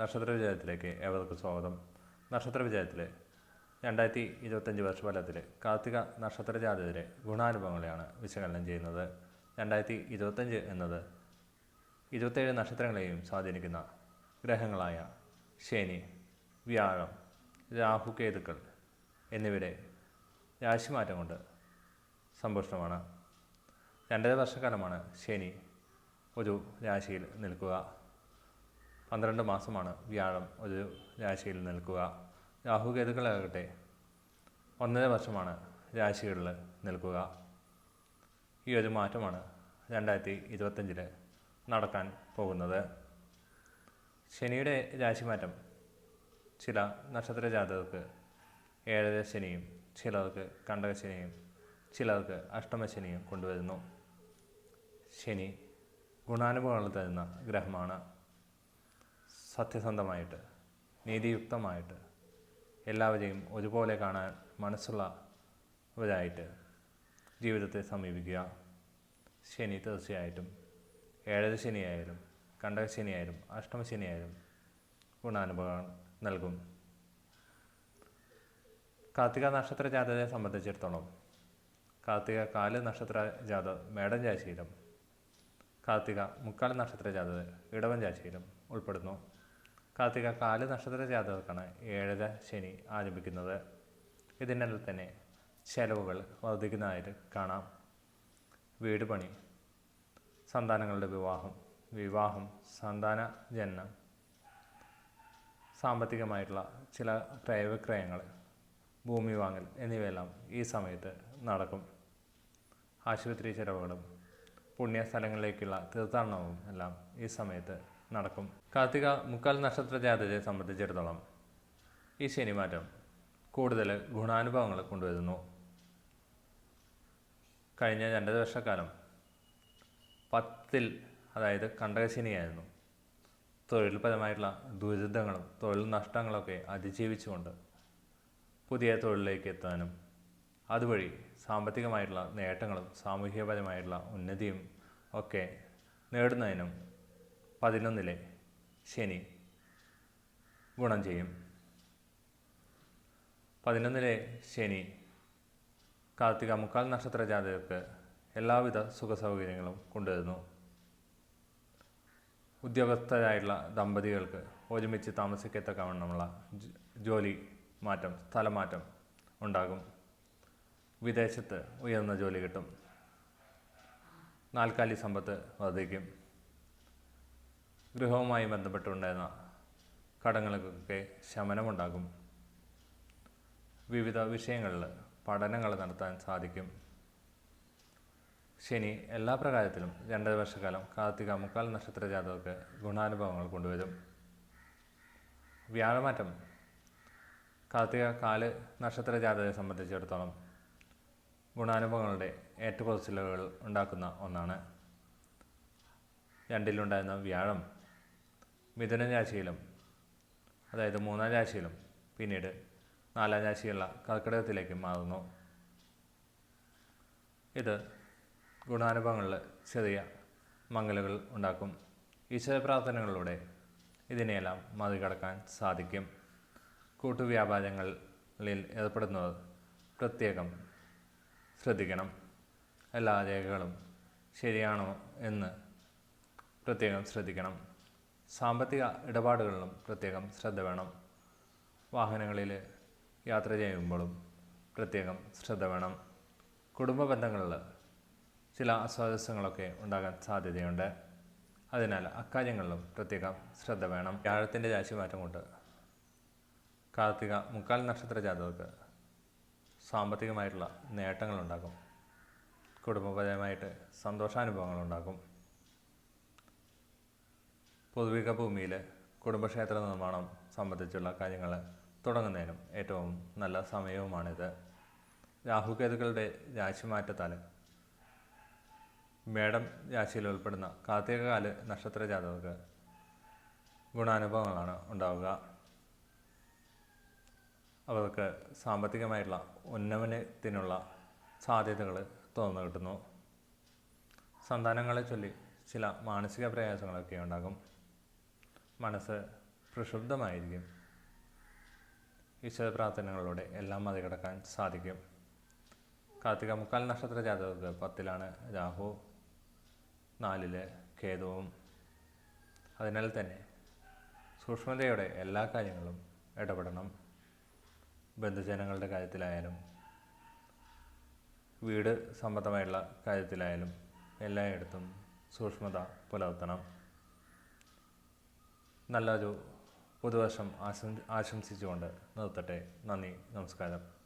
നക്ഷത്ര വിജയത്തിലേക്ക് ഏവർക്കും സ്വാഗതം. നക്ഷത്ര വിജയത്തിൽ രണ്ടായിരത്തി ഇരുപത്തഞ്ച് വർഷഫലത്തിൽ കാർത്തിക നക്ഷത്ര ജാതകരെ ഗുണാനുഭവങ്ങളെയാണ് വിശകലനം ചെയ്യുന്നത്. രണ്ടായിരത്തി ഇരുപത്തഞ്ച് എന്നത് ഇരുപത്തേഴ് നക്ഷത്രങ്ങളെയും സ്വാധീനിക്കുന്ന ഗ്രഹങ്ങളായ ശനി വ്യാഴം രാഹുകേതുക്കൾ എന്നിവരെ രാശിമാറ്റം കൊണ്ട് സമ്പുഷ്ടമാണ്. രണ്ടര വർഷക്കാലമാണ് ശനി ഒരു രാശിയിൽ നിൽക്കുക. പന്ത്രണ്ട് മാസമാണ് വ്യാഴം ഒരു രാശിയിൽ നിൽക്കുക. രാഹുകേതുക്കളാകട്ടെ ഒന്നര വർഷമാണ് രാശികളിൽ നിൽക്കുക. ഈ ഒരു മാറ്റമാണ് രണ്ടായിരത്തി ഇരുപത്തഞ്ചിൽ നടക്കാൻ പോകുന്നത്. ശനിയുടെ രാശിമാറ്റം ചില നക്ഷത്ര ജാതകർക്ക് ഏഴര ശനിയും ചിലർക്ക് കണ്ടകശനിയും ചിലർക്ക് അഷ്ടമശനിയും കൊണ്ടുവരുന്നു. ശനി ഗുണാനുഭവങ്ങൾ തരുന്ന ഗ്രഹമാണ്. സത്യസന്ധമായിട്ട് നീതിയുക്തമായിട്ട് എല്ലാവരെയും ഒരുപോലെ കാണാൻ മനസ്സുള്ളവരായിട്ട് ജീവിതത്തെ സമീപിക്കുക. ശനി തീർച്ചയായിട്ടും ഏഴര ശനിയായാലും കണ്ടകശനിയായാലും അഷ്ടമശനിയായാലും ഗുണാനുഭവം നൽകും. കാർത്തിക നക്ഷത്ര ജാതകത്തെ സംബന്ധിച്ചിടത്തോളം കാർത്തിക കാൽ നക്ഷത്ര ജാത മേടം രാശിയിലും കാർത്തിക മുക്കാൽ നക്ഷത്ര ജാതക ഇടവൻ രാശിയിലും ഉൾപ്പെടുന്നു. കാർത്തിക കാൽ നക്ഷത്ര ജാതകർക്കാണ് ഏഴര ശനി ആരംഭിക്കുന്നത്. ഇതിനാൽ തന്നെ ചെലവുകൾ വർദ്ധിക്കുന്നതായിട്ട് കാണാം. വീട് പണി സന്താനങ്ങളുടെ വിവാഹം വിവാഹം സന്താന ജനനം സാമ്പത്തികമായിട്ടുള്ള ചില ക്രയവിക്രയങ്ങൾ ഭൂമി വാങ്ങൽ എന്നിവയെല്ലാം ഈ സമയത്ത് നടക്കും. ആശുപത്രി ചെലവുകളും പുണ്യസ്ഥലങ്ങളിലേക്കുള്ള തീർത്ഥാടനവും എല്ലാം ഈ സമയത്ത് നടക്കും. കാർത്തിക മുക്കാൽ നക്ഷത്ര ജാതകയെ സംബന്ധിച്ചിടത്തോളം ഈ ശനിമാറ്റം കൂടുതൽ ഗുണാനുഭവങ്ങൾ കൊണ്ടുവരുന്നു. കഴിഞ്ഞ രണ്ടര വർഷക്കാലം പത്തിൽ അതായത് കണ്ടകശനിയായിരുന്നു. തൊഴിൽപരമായിട്ടുള്ള ദുരിതങ്ങളും തൊഴിൽ നഷ്ടങ്ങളൊക്കെ അതിജീവിച്ചുകൊണ്ട് പുതിയ തൊഴിലിലേക്ക് എത്താനും അതുവഴി സാമ്പത്തികമായിട്ടുള്ള നേട്ടങ്ങളും സാമൂഹികപരമായിട്ടുള്ള ഉന്നതിയും ഒക്കെ നേടുന്നതിനും പതിനൊന്നിലെ ശനി ഗുണം ചെയ്യും. പതിനൊന്നിലെ ശനി കാർത്തിക മുക്കാൽ നക്ഷത്ര ജാതകർക്ക് എല്ലാവിധ സുഖ സൗകര്യങ്ങളും കൊണ്ടുവരുന്നു. ഉദ്യോഗസ്ഥരായിട്ടുള്ള ദമ്പതികൾക്ക് ഒരുമിച്ച് താമസിക്കത്തക്കവണ്ണമുള്ള ജോലി മാറ്റം സ്ഥലമാറ്റം ഉണ്ടാകും. വിദേശത്ത് ഉയർന്ന ജോലി കിട്ടും. നാൽക്കാലി സമ്പത്ത് വർദ്ധിക്കും. ഗൃഹവുമായി ബന്ധപ്പെട്ടുണ്ടായിരുന്ന കടങ്ങൾക്കൊക്കെ ശമനമുണ്ടാകും. വിവിധ വിഷയങ്ങളിൽ പഠനങ്ങൾ നടത്താൻ സാധിക്കും. ശനി എല്ലാ പ്രകാരത്തിലും രണ്ടര വർഷക്കാലം കാർത്തിക മുക്കാൽ നക്ഷത്ര ജാതകർക്ക് ഗുണാനുഭവങ്ങൾ കൊണ്ടുവരും. വ്യാഴമാറ്റം. കാർത്തിക കാൽ നക്ഷത്ര ജാതകത്തെ സംബന്ധിച്ചിടത്തോളം ഗുണാനുഭവങ്ങളുടെ ഏറ്റക്കുറച്ചിലുകൾ ഉണ്ടാക്കുന്ന ഒന്നാണ്. രണ്ടിലുണ്ടായിരുന്ന വ്യാഴം. മിഥുന രാശിയിലും അതായത് മൂന്നാം രാശിയിലും പിന്നീട് നാലാം രാശിയുള്ള കർക്കിടകത്തിലേക്ക് മാറുന്നു. ഇത് ഗുണാനുഭവങ്ങളിൽ ചെറിയ മംഗലുകൾ ഉണ്ടാക്കും. ഈശ്വര പ്രാർത്ഥനകളിലൂടെ ഇതിനെയെല്ലാം മറികടക്കാൻ സാധിക്കും. കൂട്ടുവ്യാപാരങ്ങളിൽ ഏർപ്പെടുന്നവർ പ്രത്യേകം ശ്രദ്ധിക്കണം. എല്ലാ രേഖകളും ശരിയാണോ എന്ന് പ്രത്യേകം ശ്രദ്ധിക്കണം. സാമ്പത്തിക ഇടപാടുകളിലും പ്രത്യേകം ശ്രദ്ധ വേണം. വാഹനങ്ങളിൽ യാത്ര ചെയ്യുമ്പോഴും പ്രത്യേകം ശ്രദ്ധ വേണം. കുടുംബ ബന്ധങ്ങളിൽ ചില അസ്വാരസ്യങ്ങളൊക്കെ ഉണ്ടാകാൻ സാധ്യതയുണ്ട്. അതിനാൽ അക്കാര്യങ്ങളിലും പ്രത്യേകം ശ്രദ്ധ വേണം. വ്യാഴത്തിന്റെ രാശിമാറ്റം കൊണ്ട് കാർത്തിക മുക്കാൽ നക്ഷത്ര ജാതകർക്ക് സാമ്പത്തികമായിട്ടുള്ള നേട്ടങ്ങളുണ്ടാകും. കുടുംബപരമായിട്ട് സന്തോഷാനുഭവങ്ങളുണ്ടാകും. പൂർവിക ഭൂമിയിൽ കുടുംബക്ഷേത്ര നിർമ്മാണം സംബന്ധിച്ചുള്ള കാര്യങ്ങൾ തുടങ്ങുന്നതിനും ഏറ്റവും നല്ല സമയവുമാണിത്. രാഹുകേതുക്കളുടെ രാശിമാറ്റത്താൽ മേടം രാശിയിൽ ഉൾപ്പെടുന്ന കാർത്തികകാല നക്ഷത്ര ജാതകർക്ക് ഗുണാനുഭവങ്ങളാണ് ഉണ്ടാവുക. അവർക്ക് സാമ്പത്തികമായിട്ടുള്ള ഉന്നമനത്തിനുള്ള സാധ്യതകൾ തുറന്നു കിട്ടുന്നു. സന്താനങ്ങളെ ചൊല്ലി ചില മാനസിക പ്രയാസങ്ങളൊക്കെ ഉണ്ടാകും. മനസ്സ് പ്രക്ഷുബ്ധമായിരിക്കും. ഈശ്വര പ്രാർത്ഥനകളിലൂടെ എല്ലാം മറികടക്കാൻ സാധിക്കും. കാർത്തിക മുക്കാൽ നക്ഷത്ര ജാതകർക്ക് പത്തിലാണ് രാഹു നാലിൽ കേതുവും അതിനാൽ തന്നെ സൂക്ഷ്മതയോടെ എല്ലാ കാര്യങ്ങളും ഇടപെടണം. ബന്ധുജനങ്ങളുടെ കാര്യത്തിലായാലും വീട് സംബന്ധമായുള്ള കാര്യത്തിലായാലും എല്ലായിടത്തും സൂക്ഷ്മത പുലർത്തണം. നല്ലൊരു പുതുവർഷം ആശം ആശംസിച്ചുകൊണ്ട് നിർത്തട്ടെ. നന്ദി നമസ്കാരം.